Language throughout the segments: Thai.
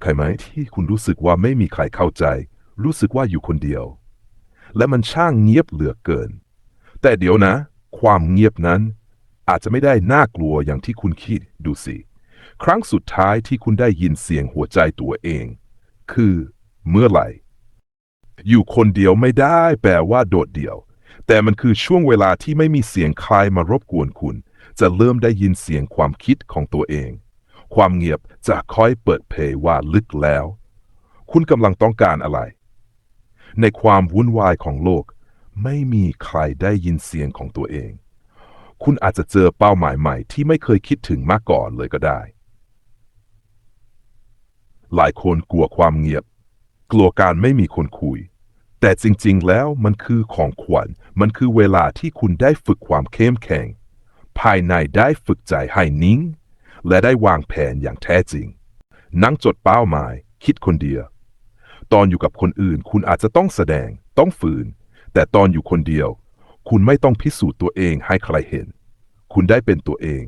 ใครไหมที่คุณรู้สึกว่าไม่มีใครเข้าใจ รู้สึกว่าอยู่คนเดียว และมันช่างเงียบเหลือเกิน แต่เดี๋ยวนะ ความเงียบนั้น อาจจะไม่ได้น่ากลัวอย่างที่คุณคิดดูสิ ครั้งสุดท้ายที่คุณได้ยินเสียงหัวใจตัวเอง คือเมื่อไหร่ อยู่คนเดียวไม่ได้แปลว่าโดดเดี่ยว แต่มันคือช่วงเวลาที่ไม่มีเสียงใครมารบกวนคุณ จะเริ่มได้ยินเสียงความคิดของตัวเอง ความเงียบจะค่อยเปิดเผยว่าลึกแล้ว คุณกำลังต้องการอะไร ในความวุ่นวายของโลก ไม่มีใครได้ยินเสียงของตัวเอง คุณอาจจะเจอเป้าหมายใหม่ที่ไม่เคยคิดถึงมาก่อนเลยก็ได้ หลายคนกลัวความเงียบ กลัวการไม่มีคนคุย แต่จริงๆ แล้วมันคือของขวัญ มันคือเวลาที่คุณได้ฝึกความเข้มแข็ง ภายในได้ฝึกใจให้นิ่ง และได้วางแผนอย่างแท้จริง นั่งจดเป้าหมาย คิดคนเดียว ตอนอยู่กับคนอื่น คุณอาจจะต้องแสดง ต้องฝืน แต่ตอนอยู่คนเดียว คุณไม่ต้องพิสูจน์ตัวเองให้ใครเห็น คุณได้เป็นตัวเอง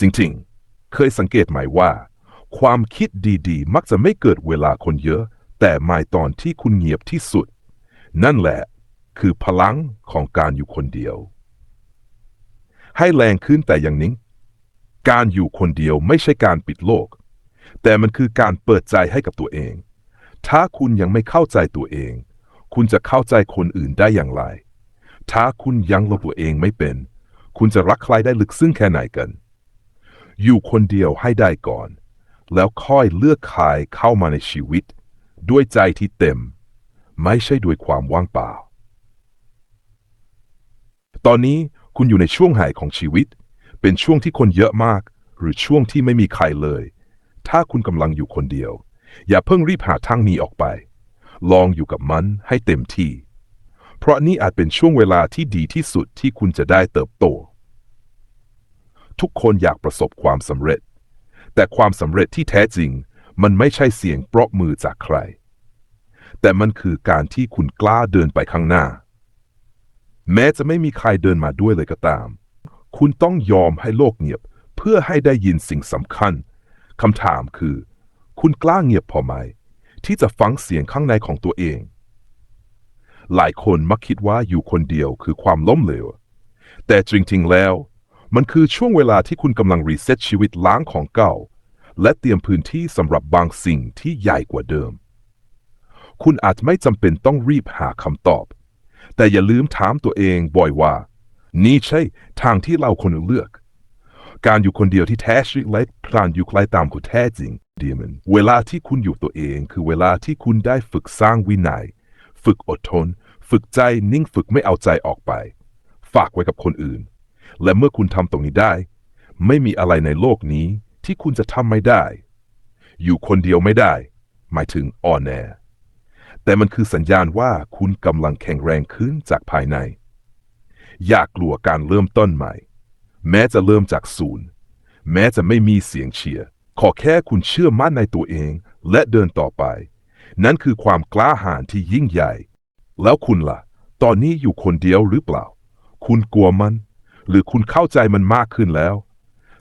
จริงๆ เคยสังเกตไหมว่า ความคิดดีๆ มักจะไม่เกิดเวลาคนเยอะ แต่ไม่ตอนที่คุณเงียบที่สุด นั่นแหละ คือพลังของการอยู่คนเดียว ให้แรงขึ้นแต่อย่างนี้ การอยู่คนเดียวไม่ใช่การปิดโลก แต่มันคือการเปิดใจให้กับตัวเอง ถ้าคุณยังไม่เข้าใจตัวเอง คุณจะเข้าใจคนอื่นได้อย่างไร ถ้าคุณยังระตัวเองไม่เป็น คุณจะรักใครได้ลึกซึ้งแค่ไหนกัน อยู่คนเดียวให้ได้ก่อน แล้วค่อยเลือกใครเข้ามาในชีวิต ด้วยใจที่เต็ม ไม่ใช่ด้วยความว่างเปล่า ตอนนี้คุณอยู่ในช่วงหายของชีวิต เป็นช่วงที่คนเยอะมาก หรือช่วงที่ไม่มีใครเลย ถ้าคุณกำลังอยู่คนเดียว อย่าเพิ่งรีบหาทางหนีออกไป ลองอยู่กับมันให้เต็มที่ เพราะนี่อาจเป็นช่วงเวลาที่ดีที่สุดที่คุณจะได้เติบโต ทุกคนอยากประสบความสำเร็จ แต่ความสำเร็จที่แท้จริง มันไม่ใช่เสียงปรบมือจากใคร แต่มันคือการที่คุณกล้าเดินไปข้างหน้า แม้จะไม่มีใครเดินมาด้วยเลยก็ตาม คุณต้องยอมให้โลกเงียบ เพื่อให้ได้ยินสิ่งสำคัญคำถามคือ คุณกล้าเงียบพอไหม ที่จะฟังเสียงข้างในของตัวเอง หลายคนมักคิดว่าอยู่คนเดียวคือความล้มเหลว แต่จริงๆแล้ว มันคือช่วงเวลาที่คุณกำลังรีเซ็ตชีวิตล้างของเก่า และเตรียมพื้นที่สำหรับบางสิ่งที่ใหญ่กว่าเดิม คุณอาจไม่จำเป็นต้องรีบหาคำตอบ แต่อย่าลืมถามตัวเองบ่อยว่า นี่ใช่ทางที่เราควรเลือก การอยู่คนเดียวที่แท้ชีวิตและการอยู่ใกล้ตามคุณแท้จริงเดียมันเวลาที่คุณอยู่ตัวเองคือเวลาที่คุณได้ฝึกสร้างวินัย ฝึกอดทน ฝึกใจนิ่งฝึกไม่เอาใจออกไป ฝากไว้กับคนอื่น และเมื่อคุณทำตรงนี้ได้ ไม่มีอะไรในโลกนี้ที่คุณจะทำไม่ได้ อยู่คนเดียวไม่ได้ หมายถึงอ่อนแอแต่มันคือสัญญาณว่าคุณกำลังแข็งแรงขึ้นจากภายใน อย่ากกลัวการเริ่มต้นใหม่ แม้จะเริ่มจากศูนย์ แม้จะไม่มีเสียงเชียร์ ขอแค่คุณเชื่อมั่นในตัวเองและเดินต่อไป นั่นคือความกล้าหาญที่ยิ่งใหญ่ แล้วคุณล่ะ ตอนนี้อยู่คนเดียวหรือเปล่า คุณกลัวมัน หรือคุณเข้าใจมันมากขึ้นแล้ว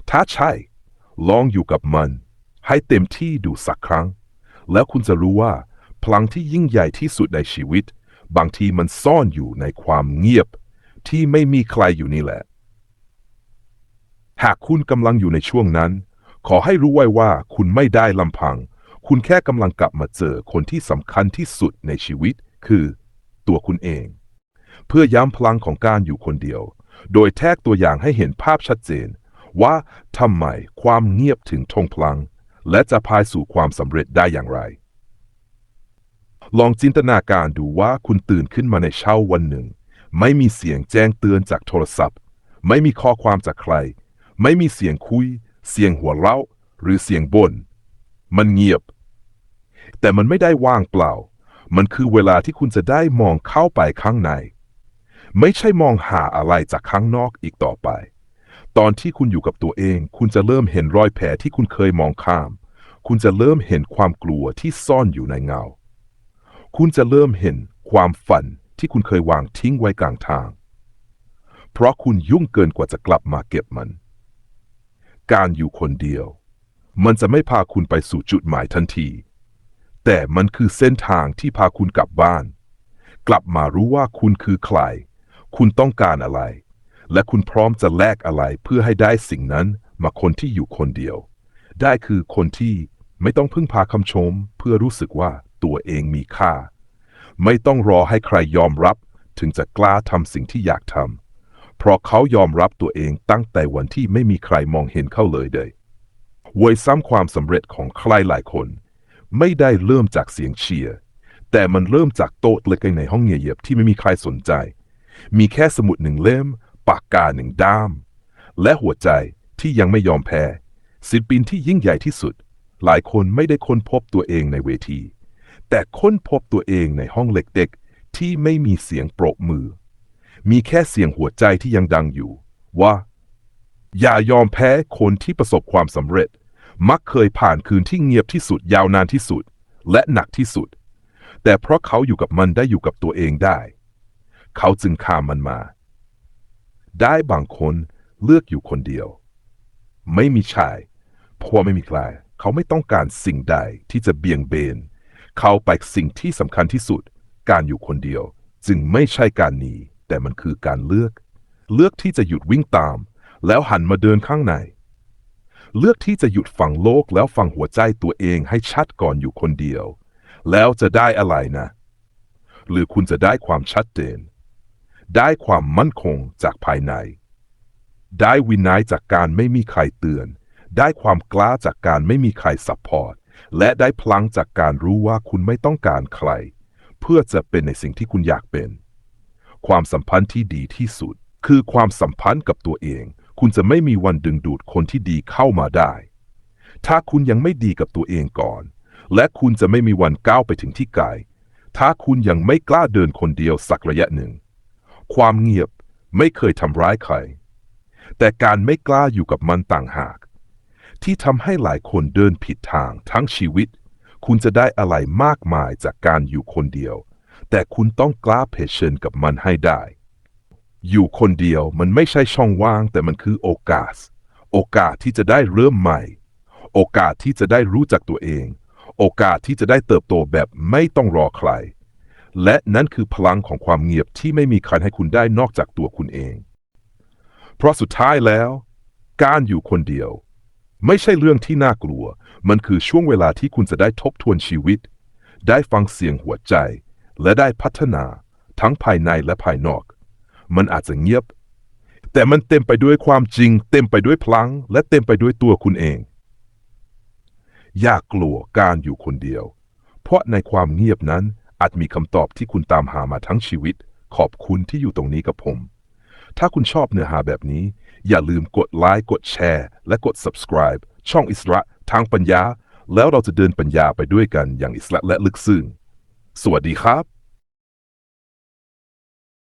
ถ้าใช่ ลองอยู่กับมัน ให้เต็มที่ดูสักครั้ง แล้วคุณจะรู้ว่าพลังที่ยิ่งใหญ่ที่สุดในชีวิต บางทีมันซ่อนอยู่ในความเงียบ ที่ไม่มีใครอยู่นี่แหละ หากคุณกำลังอยู่ในช่วงนั้น ขอให้รู้ไว้ว่าคุณไม่ได้ลำพัง คุณแค่กำลังกลับมาเจอคนที่สำคัญที่สุดในชีวิต คือ ตัวคุณเอง เพื่อย้ำพลังของการอยู่คนเดียว โดยแทกตัวอย่างให้เห็นภาพชัดเจน ว่าทำไมความเงียบถึงทงพลัง และจะพายสู่ความสำเร็จได้อย่างไรลองจินตนาการดูว่าคุณตื่นขึ้นมาในเช้าวันหนึ่ง ไม่มีเสียงแจ้งเตือนจากโทรศัพท์ ไม่มีข้อความจากใคร ไม่มีเสียงคุย เสียงหัวเราะหรือเสียงบน่นมันเงียบ แต่มันไม่ได้ว่างเปล่า มันคือเวลาที่คุณจะได้มองเข้าไปข้างใน ไม่ใช่มองหาอะไรจากข้างนอกอีกต่อไป ตอนที่คุณอยู่กับตัวเอง คุณจะเริ่มเห็นรอยแผลที่คุณเคยมองข้าม คุณจะเริ่มเห็นความกลัวที่ซ่อนอยู่ในเงา คุณจะเริ่มเห็นความฝัน ที่คุณเคยวางทิ้งไว้กลางทาง เพราะคุณยุ่งเกินกว่าจะกลับมาเก็บมัน การอยู่คนเดียว มันจะไม่พาคุณไปสู่จุดหมายทันที แต่มันคือเส้นทางที่พาคุณกลับบ้าน กลับมารู้ว่าคุณคือใคร คุณต้องการอะไร และคุณพร้อมจะแลกอะไรเพื่อให้ได้สิ่งนั้นมาคนที่อยู่คนเดียว ได้คือคนที่ไม่ต้องพึ่งพาคำชมเพื่อรู้สึกว่าตัวเองมีค่า ไม่ต้องรอให้ใครยอมรับ ถึงจะกล้าทำสิ่งที่อยากทำเพราะเขายอมรับตัวเองตั้งแต่วันที่ไม่มีใครมองเห็นเขาเลยเลยเวยซ้ำความสำเร็จของใครหลายคน ไม่ได้เริ่มจากเสียงเชียร์แต่มันเริ่มจากโต๊ะเล็กๆในห้องเงียบๆที่ไม่มีใครสนใจ มีแค่สมุดหนึ่งเล่ม ปากกาหนึ่งด้าม และหัวใจที่ยังไม่ยอมแพ้ศิลปินที่ยิ่งใหญ่ที่สุด หลายคนไม่ได้ค้นพบตัวเองในเวที แต่ค้นพบตัวเองในห้องเล็กๆที่ไม่มีเสียงปรบมือ มีแค่เสียงหัวใจที่ยังดังอยู่ ว่า อย่ายอมแพ้คนที่ประสบความสำเร็จ มักเคยผ่านคืนที่เงียบที่สุดยาวนานที่สุด และหนักที่สุด แต่เพราะเขาอยู่กับมันได้อยู่กับตัวเองได้ เขาจึงข้ามมันมา ได้บางคนเลือกอยู่คนเดียว ไม่มีชายเพราะว่าไม่มีใครเขาไม่ต้องการสิ่งใดที่จะเบี่ยงเบน เขาไปสิ่งที่สำคัญที่สุด การอยู่คนเดียว จึงไม่ใช่การหนีแต่มันคือการเลือก เลือกที่จะหยุดวิ่งตาม แล้วหันมาเดินข้างใน เลือกที่จะหยุดฟังโลกแล้วฟังหัวใจตัวเองให้ชัดก่อนอยู่คนเดียว แล้วจะได้อะไรนะ หรือคุณจะได้ความชัดเจน ได้ความมั่นคงจากภายใน ได้วินัยจากการไม่มีใครเตือน ได้ความกล้าจากการไม่มีใครซัพพอร์ต และได้พลังจากการรู้ว่าคุณไม่ต้องการใคร เพื่อจะเป็นในสิ่งที่คุณอยากเป็น ความสัมพันธ์ที่ดีที่สุด คือความสัมพันธ์กับตัวเอง คุณจะไม่มีวันดึงดูดคนที่ดีเข้ามาได้ ถ้าคุณยังไม่ดีกับตัวเองก่อน และคุณจะไม่มีวันก้าวไปถึงที่ไกลถ้าคุณยังไม่กล้าเดินคนเดียวสักระยะหนึ่ง ความเงียบไม่เคยทำร้ายใคร แต่การไม่กล้าอยู่กับมันต่างหาก ที่ทำให้หลายคนเดินผิดทางทั้งชีวิต คุณจะได้อะไรมากมายจากการอยู่คนเดียว แต่คุณต้องกล้าเผชิญกับมันให้ได้ อยู่คนเดียวมันไม่ใช่ช่องว่างแต่มันคือโอกาส โอกาสที่จะได้เริ่มใหม่ โอกาสที่จะได้รู้จักตัวเอง โอกาสที่จะได้เติบโตแบบไม่ต้องรอใคร และนั่นคือพลังของความเงียบที่ไม่มีใครให้คุณได้นอกจากตัวคุณเอง เพราะสุดท้ายแล้ว การอยู่คนเดียว ไม่ใช่เรื่องที่น่ากลัว มันคือช่วงเวลาที่คุณจะได้ทบทวนชีวิต ได้ฟังเสียงหัวใจ และได้พัฒนา ทั้งภายในและภายนอก มันอาจจะเงียบ แต่มันเต็มไปด้วยความจริง เต็มไปด้วยพลัง และเต็มไปด้วยตัวคุณเอง อย่ากลัวการอยู่คนเดียว เพราะในความเงียบนั้นอาจมีคำตอบที่คุณตามหามาทั้งชีวิต ขอบคุณที่อยู่ตรงนี้กับผม ถ้าคุณชอบเนื้อหาแบบนี้ อย่าลืมกดไลค์กดแชร์ และกด subscribe ช่องอิสระทางปัญญา แล้วเราจะเดินปัญญาไปด้วยกันอย่างอิสระและลึกซึ้งสวัสดีครับ